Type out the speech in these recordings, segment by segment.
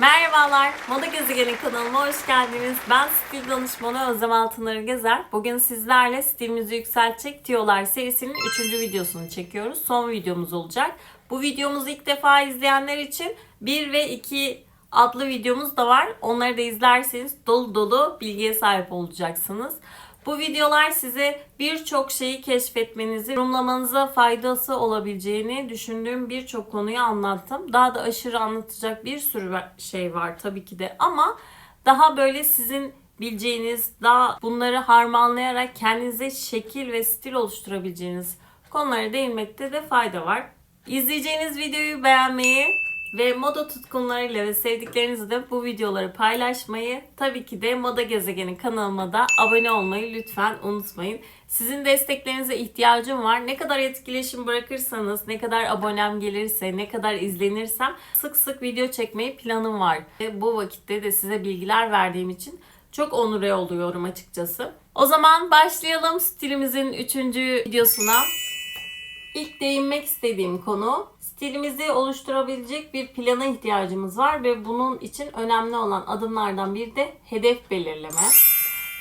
Merhabalar, Moda Gezegeni kanalıma hoş geldiniz. Ben stil danışmanı Özlem Altınarı Gezer. Bugün sizlerle stilimizi yükseltecek tiyolar serisinin 3. videosunu çekiyoruz. Son videomuz olacak. Bu videomuzu ilk defa izleyenler için 1 ve 2 adlı videomuz da var. Onları da izlerseniz dolu dolu bilgiye sahip olacaksınız. Bu videolar size birçok şeyi keşfetmenizi, yorumlamanıza faydası olabileceğini düşündüğüm birçok konuyu anlattım. Daha da aşırı anlatacak bir sürü şey var tabii ki de ama daha böyle sizin bileceğiniz, daha bunları harmanlayarak kendinize şekil ve stil oluşturabileceğiniz konulara değinmekte de fayda var. İzleyeceğiniz videoyu beğenmeyi, ve moda tutkunlarıyla ve sevdiklerinizle bu videoları paylaşmayı, tabii ki de Moda Gezegeni kanalıma da abone olmayı lütfen unutmayın. Sizin desteklerinize ihtiyacım var. Ne kadar etkileşim bırakırsanız, ne kadar abonem gelirse, ne kadar izlenirsem sık sık video çekmeyi planım var. Ve bu vakitte de size bilgiler verdiğim için çok onure oluyorum açıkçası. O zaman başlayalım stilimizin 3. videosuna. İlk değinmek istediğim konu stilimizi oluşturabilecek bir plana ihtiyacımız var ve bunun için önemli olan adımlardan biri de hedef belirleme.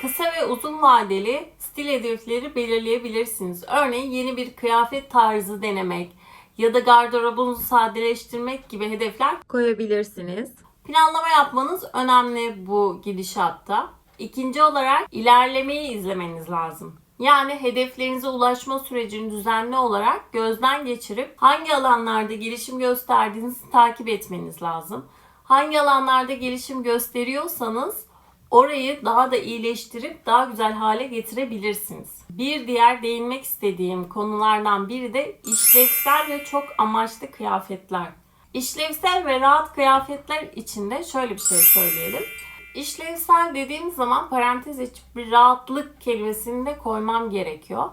Kısa ve uzun vadeli stil hedefleri belirleyebilirsiniz. Örneğin yeni bir kıyafet tarzı denemek ya da gardırobunuzu sadeleştirmek gibi hedefler koyabilirsiniz. Planlama yapmanız önemli bu gidişatta. İkinci olarak ilerlemeyi izlemeniz lazım. Yani hedeflerinize ulaşma sürecini düzenli olarak gözden geçirip hangi alanlarda gelişim gösterdiğinizi takip etmeniz lazım. Hangi alanlarda gelişim gösteriyorsanız orayı daha da iyileştirip daha güzel hale getirebilirsiniz. Bir diğer değinmek istediğim konulardan biri de işlevsel ve çok amaçlı kıyafetler. İşlevsel ve rahat kıyafetler içinde şöyle bir şey söyleyelim. İşlevsel dediğim zaman parantez içip bir rahatlık kelimesini de koymam gerekiyor.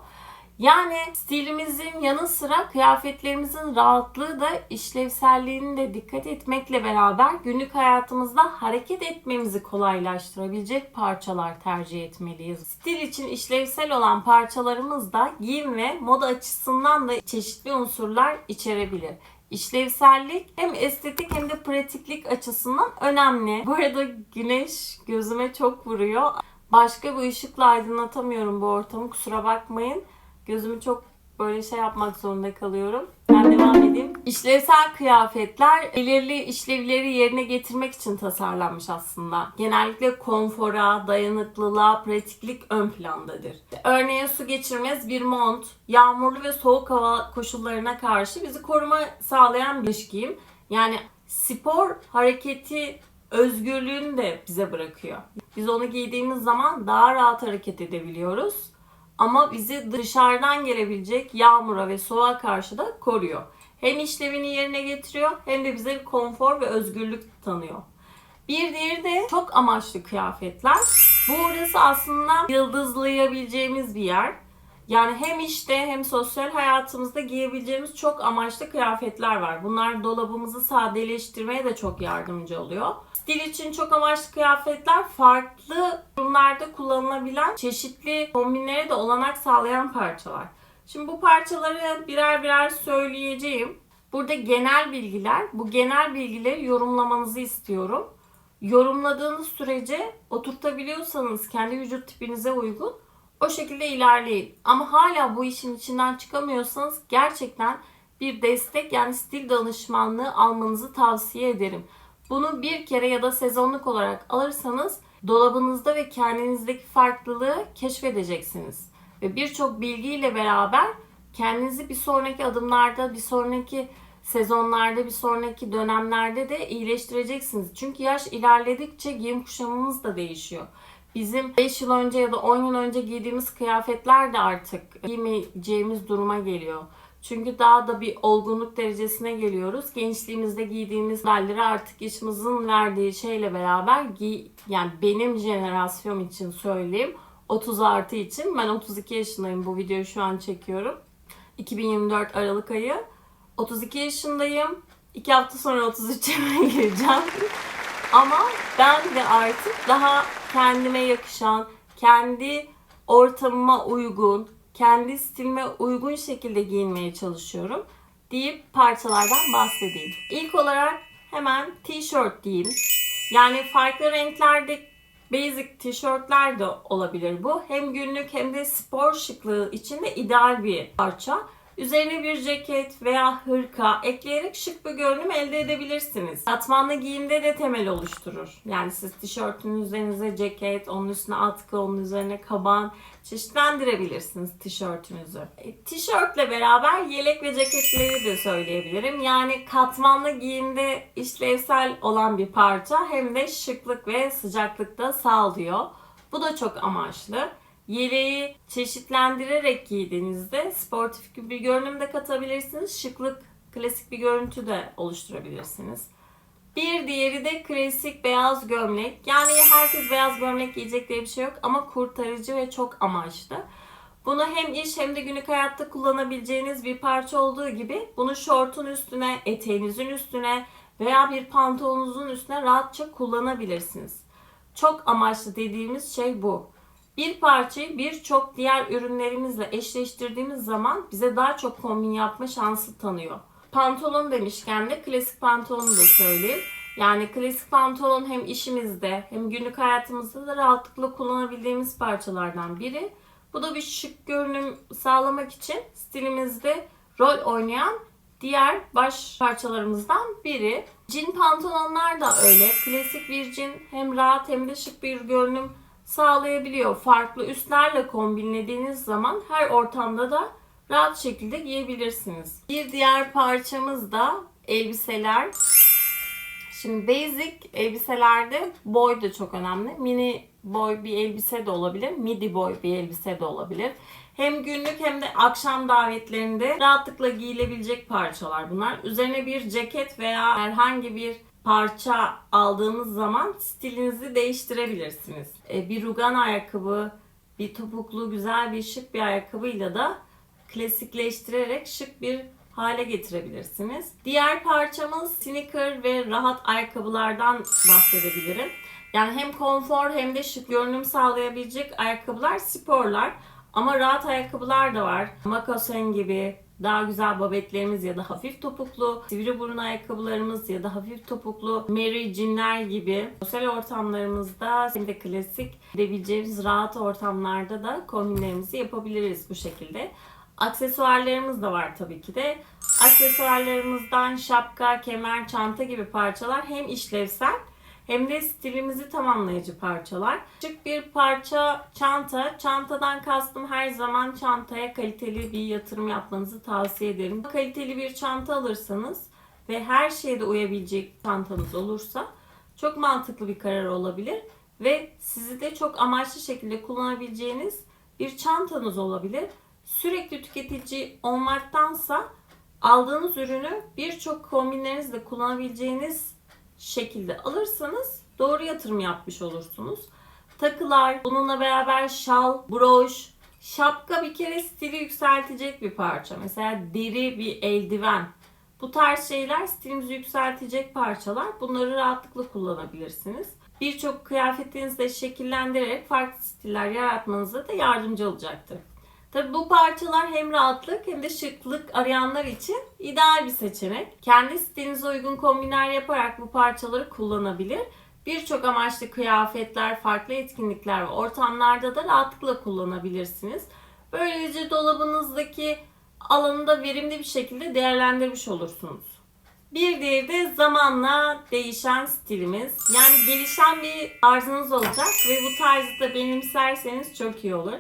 Yani stilimizin yanı sıra kıyafetlerimizin rahatlığı da işlevselliğini de dikkat etmekle beraber günlük hayatımızda hareket etmemizi kolaylaştırabilecek parçalar tercih etmeliyiz. Stil için işlevsel olan parçalarımız da giyim ve moda açısından da çeşitli unsurlar içerebilir. İşlevsellik hem estetik hem de pratiklik açısından önemli. Bu arada güneş gözüme çok vuruyor. Başka bir ışıkla aydınlatamıyorum bu ortamı kusura bakmayın. Gözümü çok böyle şey yapmak zorunda kalıyorum. Ben devam edeyim. İşlevsel kıyafetler belirli işlevleri yerine getirmek için tasarlanmış aslında. Genellikle konfora, dayanıklılığa, pratiklik ön plandadır. Örneğin su geçirmez bir mont, yağmurlu ve soğuk hava koşullarına karşı bizi koruma sağlayan bir giyim. Yani spor hareketi özgürlüğünü de bize bırakıyor. Biz onu giydiğimiz zaman daha rahat hareket edebiliyoruz ama bizi dışarıdan gelebilecek yağmura ve soğuğa karşı da koruyor. Hem işlevini yerine getiriyor hem de bize bir konfor ve özgürlük tanıyor. Bir diğeri de çok amaçlı kıyafetler. Bu orası aslında yıldızlayabileceğimiz bir yer. Yani hem işte hem sosyal hayatımızda giyebileceğimiz çok amaçlı kıyafetler var. Bunlar dolabımızı sadeleştirmeye de çok yardımcı oluyor. Stil için çok amaçlı kıyafetler farklı durumlarda kullanılabilen çeşitli kombinlere de olanak sağlayan parçalar. Şimdi bu parçaları birer birer söyleyeceğim. Burada genel bilgiler, bu genel bilgileri yorumlamanızı istiyorum. Yorumladığınız sürece oturtabiliyorsanız kendi vücut tipinize uygun o şekilde ilerleyin. Ama hala bu işin içinden çıkamıyorsanız gerçekten bir destek yani stil danışmanlığı almanızı tavsiye ederim. Bunu bir kere ya da sezonluk olarak alırsanız dolabınızda ve kendinizdeki farklılığı keşfedeceksiniz. Ve birçok bilgiyle beraber kendinizi bir sonraki adımlarda, bir sonraki sezonlarda, bir sonraki dönemlerde de iyileştireceksiniz. Çünkü yaş ilerledikçe giyim kuşamımız da değişiyor. Bizim 5 yıl önce ya da 10 yıl önce giydiğimiz kıyafetler de artık giymeyeceğimiz duruma geliyor. Çünkü daha da bir olgunluk derecesine geliyoruz. Gençliğimizde giydiğimiz halleri artık yaşımızın verdiği şeyle beraber giy yani benim jenerasyon için söyleyeyim 30 artı için ben 32 yaşındayım bu videoyu şu an çekiyorum. 2024 Aralık ayı. 32 yaşındayım. 2 hafta sonra 33'e gireceğim. Ama ben de artık daha kendime yakışan, kendi ortamıma uygun, kendi stilime uygun şekilde giyinmeye çalışıyorum deyip parçalardan bahsedeyim. İlk olarak hemen tişört diyeyim. Yani farklı renklerde basic tişörtler de olabilir bu. Hem günlük hem de spor şıklığı için de ideal bir parça. Üzerine bir ceket veya hırka ekleyerek şık bir görünüm elde edebilirsiniz. Katmanlı giyimde de temel oluşturur. Yani siz tişörtün üzerinize ceket, onun üstüne atkı, onun üzerine kaban çeşitlendirebilirsiniz tişörtünüzü. E, tişörtle beraber yelek ve ceketleri de söyleyebilirim. Yani katmanlı giyimde işlevsel olan bir parça hem de şıklık ve sıcaklık da sağlıyor. Bu da çok amaçlı. Yeleği çeşitlendirerek giydiğinizde sportif bir görünüm de katabilirsiniz. Şıklık, klasik bir görüntü de oluşturabilirsiniz. Bir diğeri de klasik beyaz gömlek. Yani herkes beyaz gömlek giyecek diye bir şey yok ama kurtarıcı ve çok amaçlı. Bunu hem iş hem de günlük hayatta kullanabileceğiniz bir parça olduğu gibi bunu şortun üstüne, eteğinizin üstüne veya bir pantolonunuzun üstüne rahatça kullanabilirsiniz. Çok amaçlı dediğimiz şey bu. Bir parçayı birçok diğer ürünlerimizle eşleştirdiğimiz zaman bize daha çok kombin yapma şansı tanıyor. Pantolon demişken de klasik pantolonu da söyleyeyim. Yani klasik pantolon hem işimizde hem günlük hayatımızda da rahatlıkla kullanabildiğimiz parçalardan biri. Bu da bir şık görünüm sağlamak için stilimizde rol oynayan diğer baş parçalarımızdan biri. Cin pantolonlar da öyle. Klasik bir cin hem rahat hem de şık bir görünüm sağlayabiliyor. Farklı üstlerle kombinlediğiniz zaman her ortamda da rahat şekilde giyebilirsiniz. Bir diğer parçamız da elbiseler. Şimdi basic elbiselerde boy da çok önemli. Mini boy bir elbise de olabilir. Midi boy bir elbise de olabilir. Hem günlük hem de akşam davetlerinde rahatlıkla giyilebilecek parçalar bunlar. Üzerine bir ceket veya herhangi bir parça aldığınız zaman stilinizi değiştirebilirsiniz. E, bir rugan ayakkabı, bir topuklu güzel bir şık bir ayakkabıyla da klasikleştirerek şık bir hale getirebilirsiniz. Diğer parçamız sneaker ve rahat ayakkabılardan bahsedebilirim. Yani hem konfor hem de şık görünüm sağlayabilecek ayakkabılar sporlar. Ama rahat ayakkabılar da var. Makasen gibi, daha güzel babetlerimiz ya da hafif topuklu, sivri burun ayakkabılarımız ya da hafif topuklu Mary Jean'ler gibi sosyal ortamlarımızda hem de klasik edebileceğimiz rahat ortamlarda da kombinlerimizi yapabiliriz bu şekilde. Aksesuarlarımız da var tabii ki de. Aksesuarlarımızdan şapka, kemer, çanta gibi parçalar hem işlevsel hem de stilimizi tamamlayıcı parçalar. Şık bir parça çanta. Çantadan kastım her zaman çantaya kaliteli bir yatırım yapmanızı tavsiye ederim. Kaliteli bir çanta alırsanız ve her şeyde uyabilecek çantanız olursa çok mantıklı bir karar olabilir ve sizi de çok amaçlı şekilde kullanabileceğiniz bir çantanız olabilir. Sürekli tüketici olmaktansa aldığınız ürünü birçok kombinlerinizle kullanabileceğiniz şekilde alırsanız doğru yatırım yapmış olursunuz. Takılar, bununla beraber şal, broş, şapka bir kere stili yükseltecek bir parça. Mesela deri bir eldiven. Bu tarz şeyler stilimizi yükseltecek parçalar. Bunları rahatlıkla kullanabilirsiniz. Birçok kıyafetinizle şekillendirerek farklı stiller yaratmanıza da yardımcı olacaktır. Tabi bu parçalar hem rahatlık hem de şıklık arayanlar için ideal bir seçenek. Kendi stilinize uygun kombinler yaparak bu parçaları kullanabilir. Birçok amaçlı kıyafetler, farklı etkinlikler ve ortamlarda da rahatlıkla kullanabilirsiniz. Böylece dolabınızdaki alanı da verimli bir şekilde değerlendirmiş olursunuz. Bir diğeri de zamanla değişen stilimiz. Yani gelişen bir tarzınız olacak ve bu tarzı da benimserseniz çok iyi olur.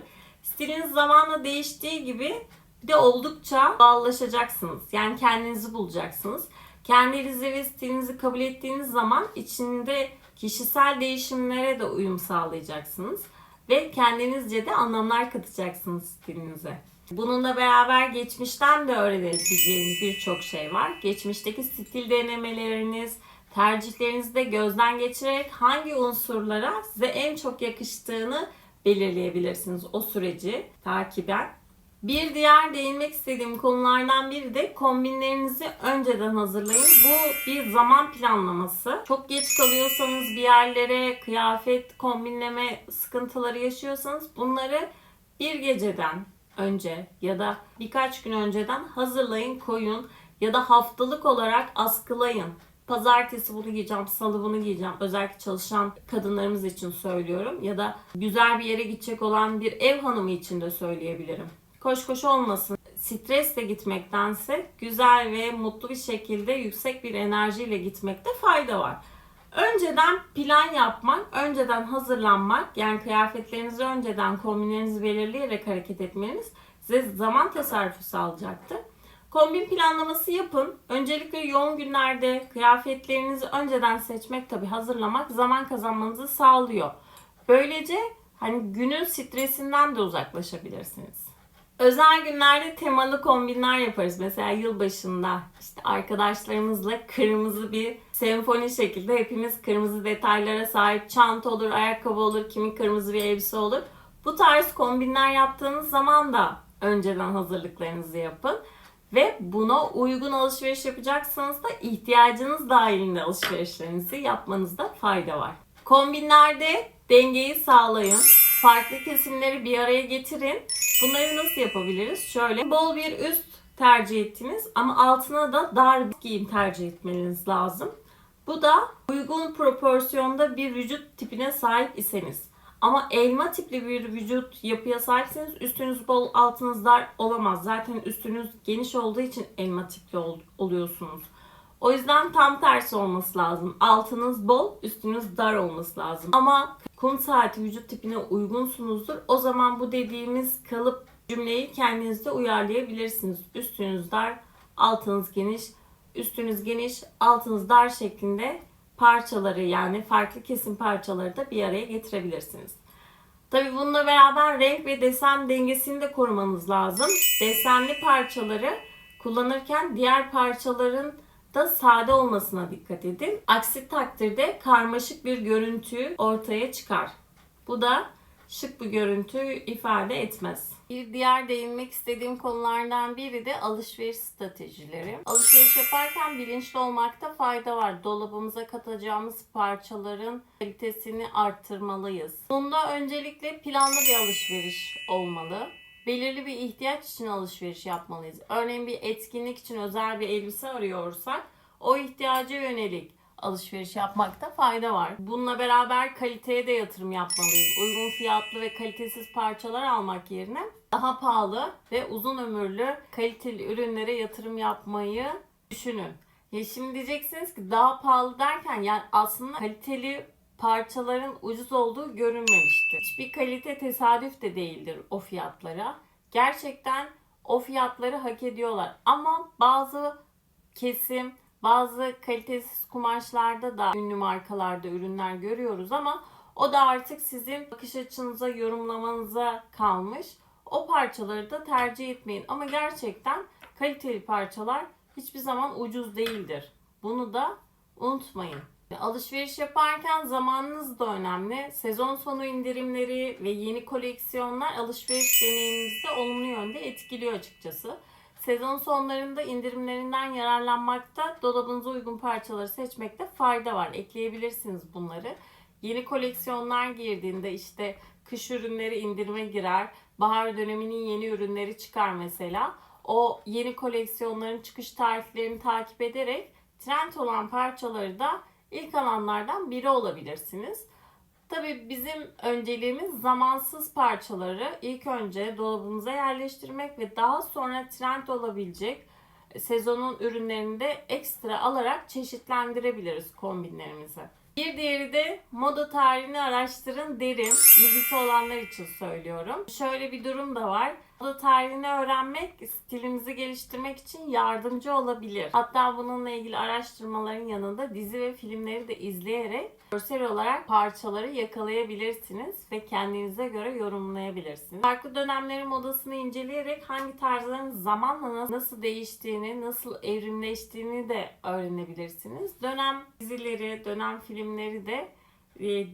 Stiliniz zamanla değiştiği gibi bir de oldukça bağlılaşacaksınız. Yani kendinizi bulacaksınız. Kendinizi ve stilinizi kabul ettiğiniz zaman içinde kişisel değişimlere de uyum sağlayacaksınız. Ve kendinizce de anlamlar katacaksınız stilinize. Bununla beraber geçmişten de öğrenebileceğiniz birçok şey var. Geçmişteki stil denemeleriniz, tercihlerinizi de gözden geçirerek hangi unsurlara size en çok yakıştığını belirleyebilirsiniz o süreci takiben. Bir diğer değinmek istediğim konulardan biri de kombinlerinizi önceden hazırlayın. Bu bir zaman planlaması. Çok geç kalıyorsanız bir yerlere kıyafet kombinleme sıkıntıları yaşıyorsanız bunları bir geceden önce ya da birkaç gün önceden hazırlayın, koyun ya da haftalık olarak askılayın pazartesi bunu giyeceğim, salı bunu giyeceğim. Özellikle çalışan kadınlarımız için söylüyorum. Ya da güzel bir yere gidecek olan bir ev hanımı için de söyleyebilirim. Koş koş olmasın. Stresle gitmektense güzel ve mutlu bir şekilde yüksek bir enerjiyle gitmekte fayda var. Önceden plan yapmak, önceden hazırlanmak, yani kıyafetlerinizi önceden kombinlerinizi belirleyerek hareket etmeniz size zaman tasarrufu sağlayacaktır. Kombin planlaması yapın. Öncelikle yoğun günlerde kıyafetlerinizi önceden seçmek tabi hazırlamak zaman kazanmanızı sağlıyor. Böylece hani günün stresinden de uzaklaşabilirsiniz. Özel günlerde temalı kombinler yaparız. Mesela yılbaşında işte arkadaşlarımızla kırmızı bir senfoni şekilde hepimiz kırmızı detaylara sahip çanta olur, ayakkabı olur, kimin kırmızı bir elbise olur. Bu tarz kombinler yaptığınız zaman da önceden hazırlıklarınızı yapın. Ve buna uygun alışveriş yapacaksanız da ihtiyacınız dahilinde alışverişlerinizi yapmanızda fayda var. Kombinlerde dengeyi sağlayın. Farklı kesimleri bir araya getirin. Bunları nasıl yapabiliriz? Şöyle bol bir üst tercih ettiniz ama altına da dar bir giyim tercih etmeniz lazım. Bu da uygun proporsiyonda bir vücut tipine sahip iseniz. Ama elma tipli bir vücut yapıya sahipseniz üstünüz bol altınız dar olamaz. Zaten üstünüz geniş olduğu için elma tipli ol- oluyorsunuz. O yüzden tam tersi olması lazım. Altınız bol, üstünüz dar olması lazım. Ama kum saati vücut tipine uygunsunuzdur. O zaman bu dediğimiz kalıp cümleyi kendinizde uyarlayabilirsiniz. Üstünüz dar, altınız geniş, üstünüz geniş, altınız dar şeklinde parçaları yani farklı kesim parçaları da bir araya getirebilirsiniz. Tabii bununla beraber renk ve desen dengesini de korumanız lazım. Desenli parçaları kullanırken diğer parçaların da sade olmasına dikkat edin. Aksi takdirde karmaşık bir görüntü ortaya çıkar. Bu da şık bir görüntü ifade etmez. Bir diğer değinmek istediğim konulardan biri de alışveriş stratejileri. Alışveriş yaparken bilinçli olmakta fayda var. Dolabımıza katacağımız parçaların kalitesini arttırmalıyız. Bunda öncelikle planlı bir alışveriş olmalı. Belirli bir ihtiyaç için alışveriş yapmalıyız. Örneğin bir etkinlik için özel bir elbise arıyorsak o ihtiyaca yönelik alışveriş yapmakta fayda var. Bununla beraber kaliteye de yatırım yapmalıyız. Uygun fiyatlı ve kalitesiz parçalar almak yerine daha pahalı ve uzun ömürlü kaliteli ürünlere yatırım yapmayı düşünün. Ya şimdi diyeceksiniz ki daha pahalı derken yani aslında kaliteli parçaların ucuz olduğu görünmemiştir. Hiçbir kalite tesadüf de değildir o fiyatlara. Gerçekten o fiyatları hak ediyorlar. Ama bazı kesim, bazı kalitesiz kumaşlarda da ünlü markalarda ürünler görüyoruz ama o da artık sizin bakış açınıza, yorumlamanıza kalmış. O parçaları da tercih etmeyin. Ama gerçekten kaliteli parçalar hiçbir zaman ucuz değildir. Bunu da unutmayın. Alışveriş yaparken zamanınız da önemli. Sezon sonu indirimleri ve yeni koleksiyonlar alışveriş deneyimimizi de olumlu yönde etkiliyor açıkçası. Sezon sonlarında indirimlerinden yararlanmakta, dolabınıza uygun parçaları seçmekte fayda var. Ekleyebilirsiniz bunları. Yeni koleksiyonlar girdiğinde işte kış ürünleri indirime girer. Bahar döneminin yeni ürünleri çıkar mesela. O yeni koleksiyonların çıkış tarihlerini takip ederek trend olan parçaları da ilk alanlardan biri olabilirsiniz. Tabii bizim önceliğimiz zamansız parçaları ilk önce dolabımıza yerleştirmek ve daha sonra trend olabilecek sezonun ürünlerini de ekstra alarak çeşitlendirebiliriz kombinlerimizi. Bir diğeri de moda tarihini araştırın derim. İlgisi olanlar için söylüyorum. Şöyle bir durum da var. Moda tarihini öğrenmek stilimizi geliştirmek için yardımcı olabilir. Hatta bununla ilgili araştırmaların yanında dizi ve filmleri de izleyerek görsel olarak parçaları yakalayabilirsiniz ve kendinize göre yorumlayabilirsiniz. Farklı dönemlerin modasını inceleyerek hangi tarzların zamanla nasıl değiştiğini, nasıl evrimleştiğini de öğrenebilirsiniz. Dönem dizileri, dönem filmleri de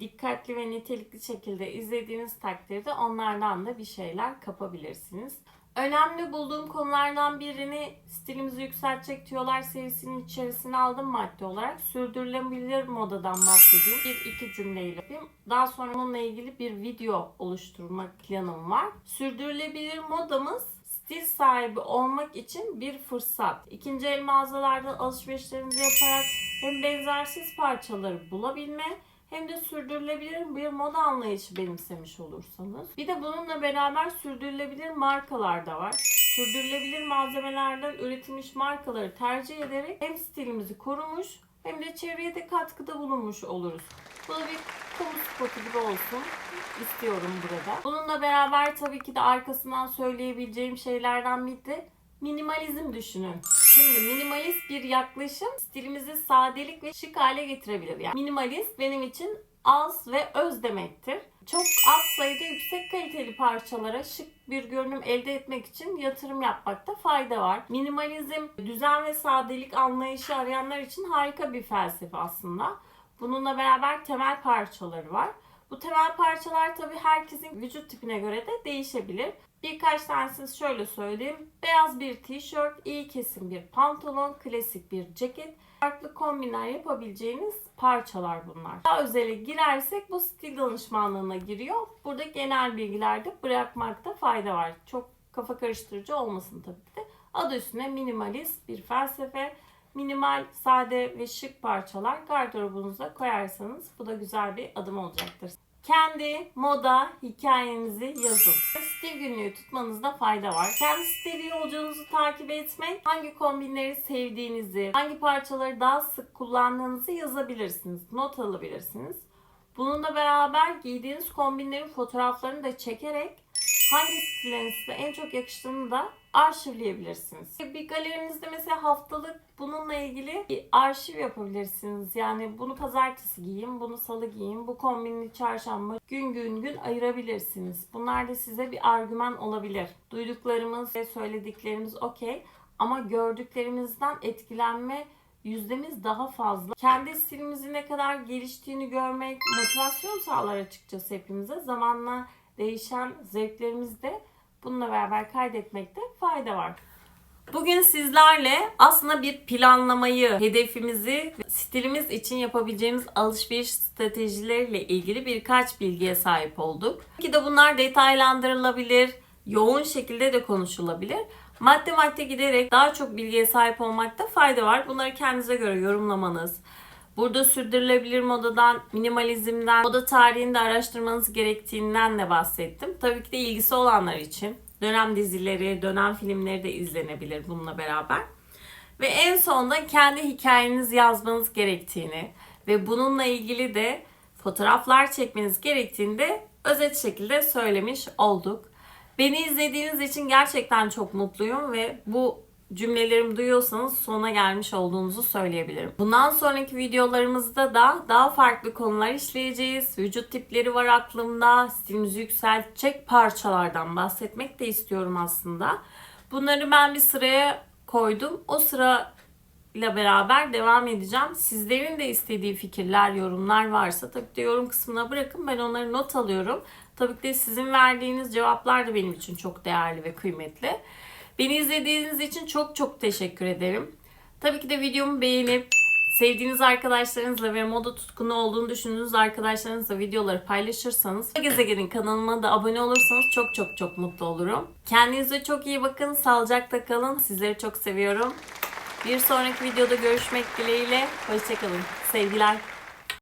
dikkatli ve nitelikli şekilde izlediğiniz takdirde onlardan da bir şeyler kapabilirsiniz. Önemli bulduğum konulardan birini stilimizi yükseltecek tüyolar serisinin içerisine aldım madde olarak. Sürdürülebilir modadan bahsedeyim. Bir iki cümleyle yapayım. Daha sonra onunla ilgili bir video oluşturma planım var. Sürdürülebilir modamız stil sahibi olmak için bir fırsat. İkinci el mağazalarda alışverişlerinizi yaparak hem benzersiz parçaları bulabilme hem de sürdürülebilir bir moda anlayışı benimsemiş olursanız. Bir de bununla beraber sürdürülebilir markalar da var. Sürdürülebilir malzemelerden üretilmiş markaları tercih ederek hem stilimizi korumuş hem de çevreye de katkıda bulunmuş oluruz. Bu da bir kamu spotu gibi olsun istiyorum burada. Bununla beraber tabii ki de arkasından söyleyebileceğim şeylerden biri de minimalizm düşünün. Şimdi minimalist bir yaklaşım stilimizi sadelik ve şık hale getirebilir. Yani minimalist benim için az ve öz demektir. Çok az sayıda yüksek kaliteli parçalara şık bir görünüm elde etmek için yatırım yapmakta fayda var. Minimalizm, düzen ve sadelik anlayışı arayanlar için harika bir felsefe aslında. Bununla beraber temel parçaları var. Bu temel parçalar tabii herkesin vücut tipine göre de değişebilir. Birkaç tanesini şöyle söyleyeyim. Beyaz bir tişört, iyi kesim bir pantolon, klasik bir ceket. Farklı kombinler yapabileceğiniz parçalar bunlar. Daha özele girersek bu stil danışmanlığına giriyor. Burada genel bilgilerde bırakmakta fayda var. Çok kafa karıştırıcı olmasın tabii de. Adı üstüne minimalist bir felsefe. Minimal, sade ve şık parçalar gardırobunuza koyarsanız bu da güzel bir adım olacaktır. Kendi moda hikayenizi yazın. Stil günlüğü tutmanızda fayda var. Kendi stil yolculuğunuzu takip etmek, hangi kombinleri sevdiğinizi, hangi parçaları daha sık kullandığınızı yazabilirsiniz. Not alabilirsiniz. Bununla beraber giydiğiniz kombinlerin fotoğraflarını da çekerek hangi stillerin size en çok yakıştığını da arşivleyebilirsiniz. Bir galerinizde mesela haftalık bununla ilgili bir arşiv yapabilirsiniz. Yani bunu pazartesi giyin, bunu salı giyin, bu kombini çarşamba gün gün gün ayırabilirsiniz. Bunlar da size bir argüman olabilir. Duyduklarımız ve söylediklerimiz okey ama gördüklerimizden etkilenme yüzdemiz daha fazla. Kendi stilimizin ne kadar geliştiğini görmek motivasyon sağlar açıkçası hepimize. Zamanla değişen zevklerimiz de bununla beraber kaydetmekte fayda var. Bugün sizlerle aslında bir planlamayı, hedefimizi, stilimiz için yapabileceğimiz alışveriş stratejileriyle ilgili birkaç bilgiye sahip olduk. Ki de bunlar detaylandırılabilir, yoğun şekilde de konuşulabilir. Madde madde giderek daha çok bilgiye sahip olmakta fayda var. Bunları kendinize göre yorumlamanız, Burada sürdürülebilir modadan, minimalizmden, moda tarihini de araştırmanız gerektiğinden de bahsettim. Tabii ki de ilgisi olanlar için dönem dizileri, dönem filmleri de izlenebilir bununla beraber. Ve en sonunda kendi hikayenizi yazmanız gerektiğini ve bununla ilgili de fotoğraflar çekmeniz gerektiğini de özet şekilde söylemiş olduk. Beni izlediğiniz için gerçekten çok mutluyum ve bu cümlelerimi duyuyorsanız sona gelmiş olduğunuzu söyleyebilirim. Bundan sonraki videolarımızda da daha farklı konular işleyeceğiz. Vücut tipleri var aklımda. Stilimizi yükseltecek parçalardan bahsetmek de istiyorum aslında. Bunları ben bir sıraya koydum. O sıra ile beraber devam edeceğim. Sizlerin de istediği fikirler, yorumlar varsa tabii de yorum kısmına bırakın. Ben onları not alıyorum. Tabii ki de sizin verdiğiniz cevaplar da benim için çok değerli ve kıymetli. Beni izlediğiniz için çok çok teşekkür ederim. Tabii ki de videomu beğenip sevdiğiniz arkadaşlarınızla ve moda tutkunu olduğunu düşündüğünüz arkadaşlarınızla videoları paylaşırsanız Gezegen'in kanalıma da abone olursanız çok çok çok mutlu olurum. Kendinize çok iyi bakın. Sağlıcakla kalın. Sizleri çok seviyorum. Bir sonraki videoda görüşmek dileğiyle. Hoşçakalın. Sevgiler.